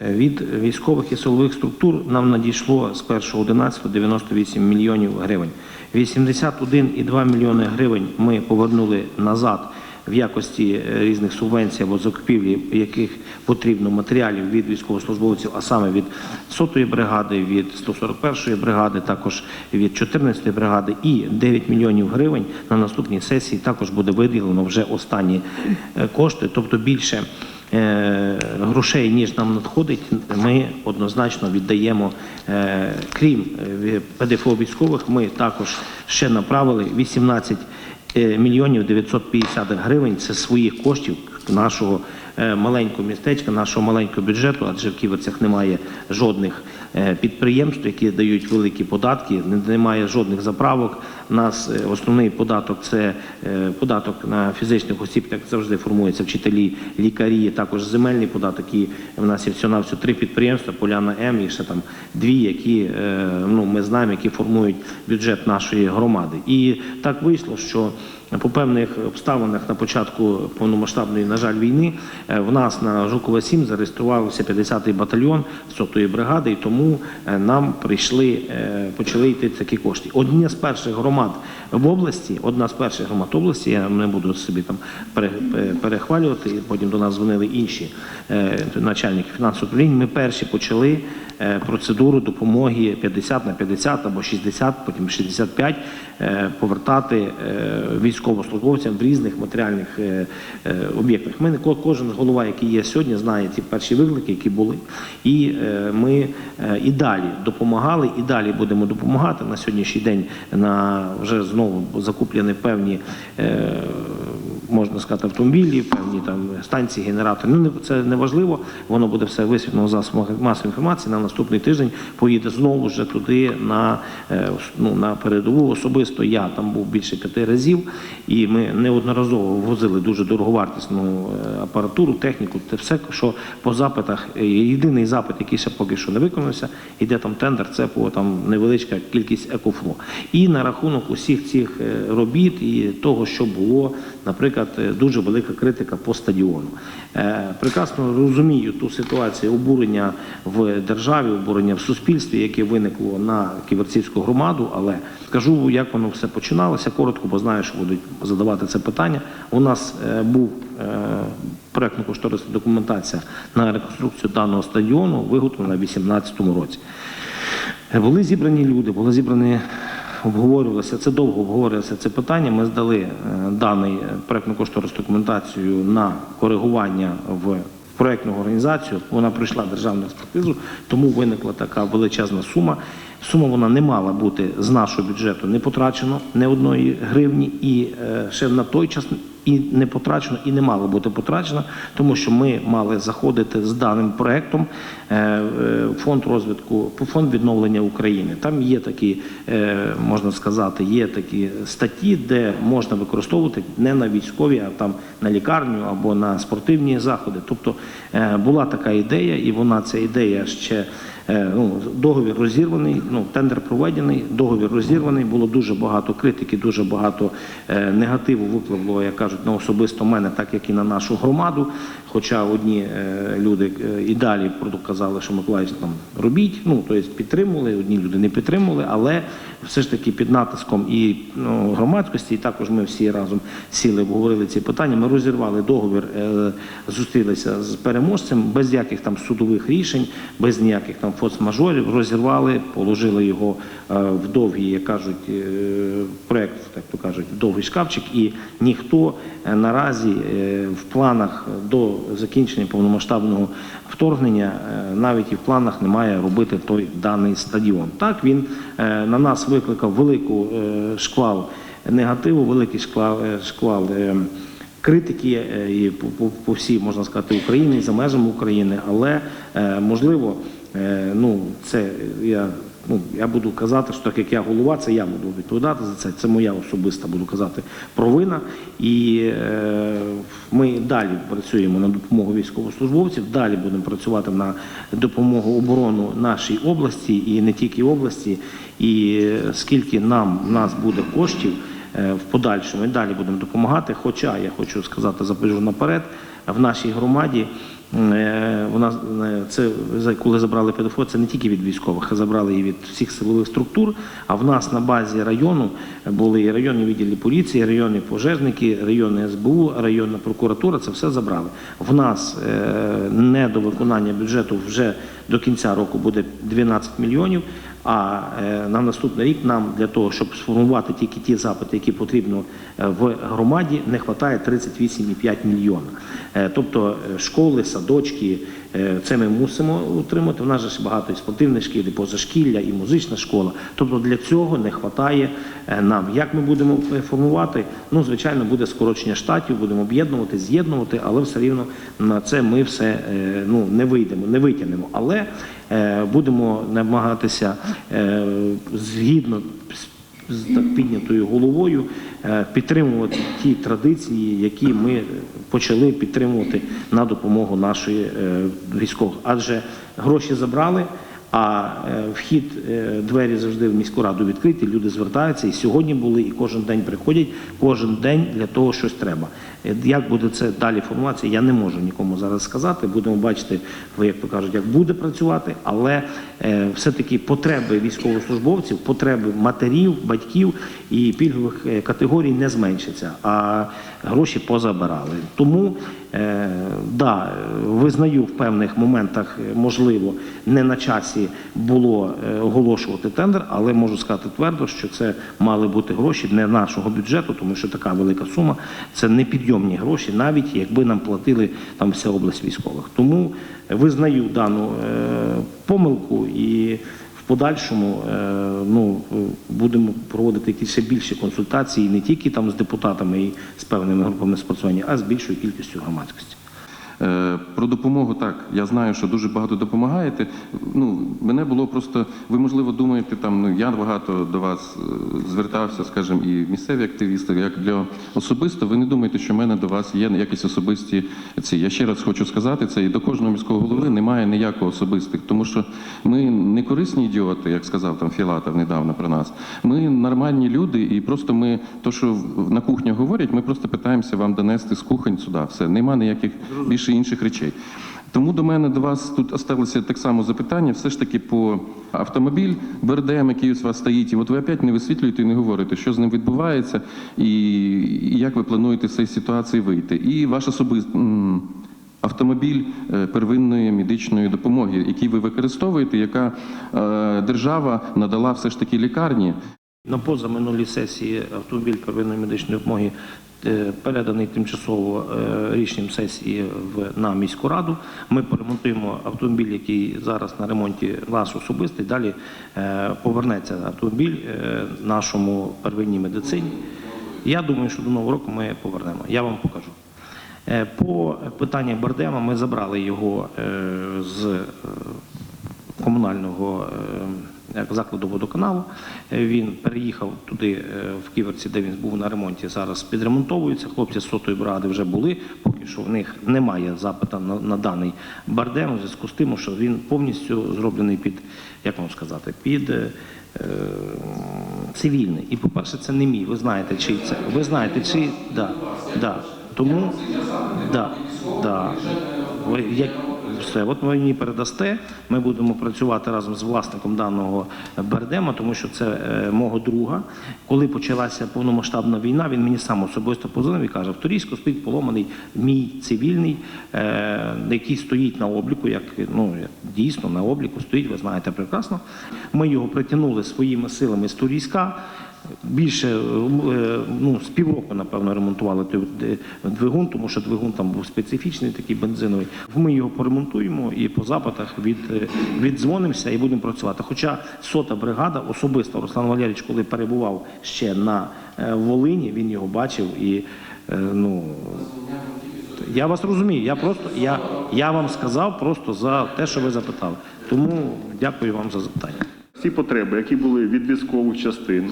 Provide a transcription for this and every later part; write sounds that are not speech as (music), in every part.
Від військових і силових структур нам надійшло з 1.11 98 мільйонів гривень. 81,2 мільйони гривень ми повернули назад в якості е, різних субвенцій або закупівлі, яких потрібно матеріалів від військовослужбовців, а саме від 100-ї бригади, від 141-ї бригади, також від 14-ї бригади, і 9 мільйонів гривень на наступній сесії також буде виділено вже останні е, кошти, тобто більше грошей, ніж нам надходить, ми однозначно віддаємо. Е, Крім е, ПДФО військових, ми також ще направили 18 е, мільйонів 950 гривень. Це своїх коштів нашого е, маленького містечка, нашого маленького бюджету, адже в Ківерцях немає жодних е, підприємств, які дають великі податки, немає жодних заправок. У нас е, основний податок це е, податок на фізичних осіб, як завжди формується вчителі, лікарі, також земельний податок. І в нас є всього на три підприємства: Поляна М і ще там дві, які е, ну ми знаємо, які формують бюджет нашої громади. І так вийшло, що по певних обставинах на початку повномасштабної, на жаль, війни е, в нас на Жукова 7 зареєструвався 50-й батальйон 100-ї бригади, і тому е, нам прийшли, е, почали йти такі кошти. Одні з перших громад в області, одна з перших громад області, я не буду собі там пере- пере- перехвалювати, потім до нас дзвонили інші е, начальники фінансового управління. Ми перші почали процедуру допомоги 50 на 50 або 60, потім 65 е, повертати е, військовослужбовцям в різних матеріальних е, е, об'єктах. Ми кожен голова, який є сьогодні, знає ті перші виклики, які були, і е, ми е, і далі допомагали, і далі будемо допомагати на сьогоднішній день. На вже знову закуплені певні. Можна сказати, автомобілі, певні там станції, генератори. Ну це не важливо. Воно буде все висвітлено засобах масової інформації. На наступний тиждень поїде знову вже туди на, е, ну, на передову. Особисто я там був більше п'яти разів, і ми неодноразово возили дуже дороговартісну е, апаратуру, техніку. Це все, що по запитах. Е, Єдиний запит, який ще поки що не виконався, іде там тендер. Це по там невеличка кількість екофло. І на рахунок усіх цих робіт і того, що було, наприклад, е, дуже велика критика по стадіону. Е, Прекрасно розумію ту ситуацію обурення в державі, обурення в суспільстві, яке виникло на ківерцівську громаду, але скажу, як воно все починалося коротко, бо знаю, що будуть задавати це питання. У нас е, був е, проектно-кошторисна документація на реконструкцію даного стадіону, виготовлена у 2018 році. Були зібрані люди, були зібрані, обговорювалося, це довго обговорювалося це питання. Ми здали е, даний е, проектно-кошторисну документацію на коригування в проектну організацію. Вона пройшла державну експертизу, тому виникла така величезна сума. Сума вона не мала бути з нашого бюджету не потрачено не одної гривні, і е, ще на той час і не потрачено, і не мало бути потрачено, тому що ми мали заходити з даним проектом е, е, фонд розвитку, фонд відновлення України. Там є такі, е, можна сказати, є такі статті, де можна використовувати не на військові, а там на лікарню або на спортивні заходи. Тобто була така ідея, і вона ця ідея ще. Е, Ну, договір розірваний, ну тендер проведений, договір розірваний. Було дуже багато критики, дуже багато е, негативу випливло, як кажуть, на особисто мене, так як і на нашу громаду. Хоча одні е, люди е, і далі казали, що Миколаївич там робіть, ну тобто підтримували, одні люди не підтримували, але все ж таки під натиском і ну, громадськості, і також ми всі разом сіли, обговорили ці питання. Ми розірвали договір, е, зустрілися з переможцем без яких там судових рішень, без ніяких там форс-мажорів. Розірвали, положили його в довгий, як кажуть, проект, так то кажуть, в довгий шкафчик, і ніхто наразі в планах до закінчення повномасштабного вторгнення е, навіть і в планах немає робити той даний стадіон. Так він е, на нас викликав велику е, шквал негативу, великий шквал, шквал критики і по, всій, можна сказати, Україні, за межами України, але можливо, ну це я. Ну, я буду казати, що так як я голова, це я буду відповідати за це. Це моя особиста, буду казати, провина. І ми далі працюємо на допомогу військовослужбовців, далі будемо працювати на допомогу оборону нашій області і не тільки області. І е, скільки нам нас буде коштів е, в подальшому, і далі будемо допомагати. Хоча я хочу сказати, забіжу наперед, в нашій громаді Вона е, це коли забрали ПДФО, це не тільки від військових, а забрали і від всіх силових структур. А в нас на базі району були і районні відділі поліції, районні пожежники, районне СБУ, районна прокуратура. Це все забрали. В нас е, не до виконання бюджету вже до кінця року буде 12 мільйонів. А е, на наступний рік нам для того, щоб сформувати тільки ті запити, які потрібно е, в громаді, не вистачає 38,5 мільйона. Е, Тобто школи, садочки, це ми мусимо утримати. В нас же багато і спортивних шкіл, і позашкілля, і музична школа. Тобто для цього не вистачає нам. Як ми будемо е, формувати? Ну, звичайно, буде скорочення штатів, будемо об'єднувати, з'єднувати, але все рівно на це ми все е, ну, не вийдемо, не витягнемо. Але е, будемо намагатися е, згідно з з так піднятою головою е, підтримувати ті традиції, які ми почали підтримувати на допомогу нашої військової, військових. Адже гроші забрали. А е, вхід, е, двері завжди в міську раду відкриті, люди звертаються і сьогодні були, і кожен день приходять, кожен день для того щось треба. Е, Як буде це далі формуватися, я не можу нікому зараз сказати. Будемо бачити, ви, як то кажуть, як буде працювати, але все-таки потреби військовослужбовців, потреби матерів, батьків і пільгових категорій не зменшаться, а гроші позабирали. Тому е, да, визнаю в певних моментах, можливо, не на часі було е, оголошувати тендер, але можу сказати твердо, що це мали бути гроші не нашого бюджету, тому що така велика сума це непідйомні гроші, навіть якби нам платили там вся область військових. Тому визнаю дану е, помилку і в подальшому е, ну, будемо проводити якісь більші консультації не тільки з депутатами і з певними групами спортсменів, а з більшою кількістю громадськості. Е, Про допомогу так. Я знаю, що дуже багато допомагаєте. Ну, мене було просто. Ви можливо думаєте, там ну я багато до вас е, звертався, скажімо, і місцеві активісти. Як для особисто, ви не думаєте, що в мене до вас є якісь особисті ці. Я ще раз хочу сказати це, і до кожного міського голови немає ніякого особистих, тому що ми не корисні ідіоти, як сказав там Філатов недавно про нас. Ми нормальні люди, і просто ми то, що на кухні говорять, ми просто питаємося вам донести з кухонь сюди. Все, нема ніяких більше інших речей. Тому до мене до вас тут осталося так само запитання, все ж таки по автомобіль БРДМ, який у вас стоїть, і от ви опять не висвітлюєте і не говорите, що з ним відбувається, і, і як ви плануєте з цієї ситуації вийти. І ваш особистий автомобіль е, первинної медичної допомоги, який ви використовуєте, яка е, держава надала все ж таки лікарні. На позаминулій сесії автомобіль первинної медичної допомоги е, переданий тимчасово е, рішенням сесії на міську раду. Ми поремонтуємо автомобіль, який зараз на ремонті наш особистий. Далі е, повернеться автомобіль нашому первинній медицині. Я думаю, що до нового року ми повернемо. Я вам покажу. По питаннях Бардема ми забрали його з комунального закладу водоканалу. Е, Він переїхав туди е, в Ківерці, де він був на ремонті. Зараз підремонтовується. Хлопці з сотої бригади вже були. Поки що в них немає запита на, на даний бардем у зв'язку з тим, що він повністю зроблений під, як вам сказати, під. е, е, Цивільний. І, по-перше, це не мій. Ви знаєте, чий це. Ви знаєте, чий. Да, да. Тому, да, да. Все, от ви мені передасте. Ми будемо працювати разом з власником даного Бердема, тому що це е, мого друга. Коли почалася повномасштабна війна, він мені сам особисто позвонив і каже: в Торійську стоїть поломаний мій цивільний, е, який стоїть на обліку, як ну дійсно на обліку стоїть, ви знаєте прекрасно. Ми його притягнули своїми силами з Торійська. Більше е, ну, з півроку, напевно, ремонтували той двигун, тому що двигун там був специфічний, такий бензиновий. Ми його поремонтуємо і по запитах від, е, віддзвонимося і будемо працювати. Хоча сота бригада особисто Руслан Валерійович, коли перебував ще на е, Волині, він його бачив і ну. Я вас розумію. Я просто я, я вам сказав просто за те, що ви запитали. Тому дякую вам за запитання. Всі потреби, які були від військових частин,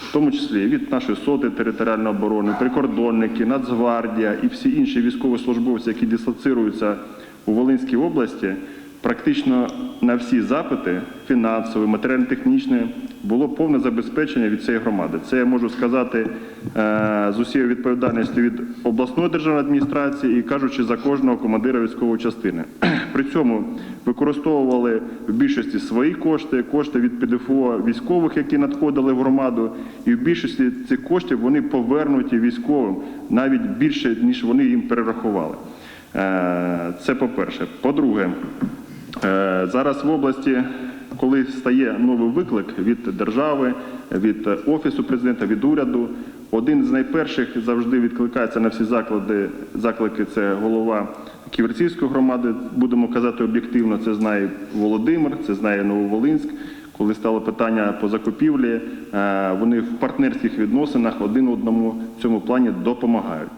в тому числі від нашої соти територіальної оборони, прикордонники, Нацгвардія і всі інші військовослужбовці, які дислоцируються у Волинській області, практично на всі запити фінансові, матеріально-технічні було повне забезпечення від цієї громади. Це я можу сказати е, з усією відповідальністю від обласної державної адміністрації і кажучи за кожного командира військової частини. (clears throat) При цьому використовували в більшості свої кошти, кошти від ПДФО військових, які надходили в громаду, і в більшості цих коштів вони повернуті військовим навіть більше, ніж вони їм перерахували. Е, Це по-перше. По-друге, е, зараз в області, коли стає новий виклик від держави, від офісу президента, від уряду, один з найперших завжди відкликається на всі заклади. Заклики це голова Ківерцівської громади. Будемо казати об'єктивно. Це знає Володимир, це знає Нововолинськ. Коли стало питання по закупівлі, е, вони в партнерських відносинах один одному в цьому плані допомагають.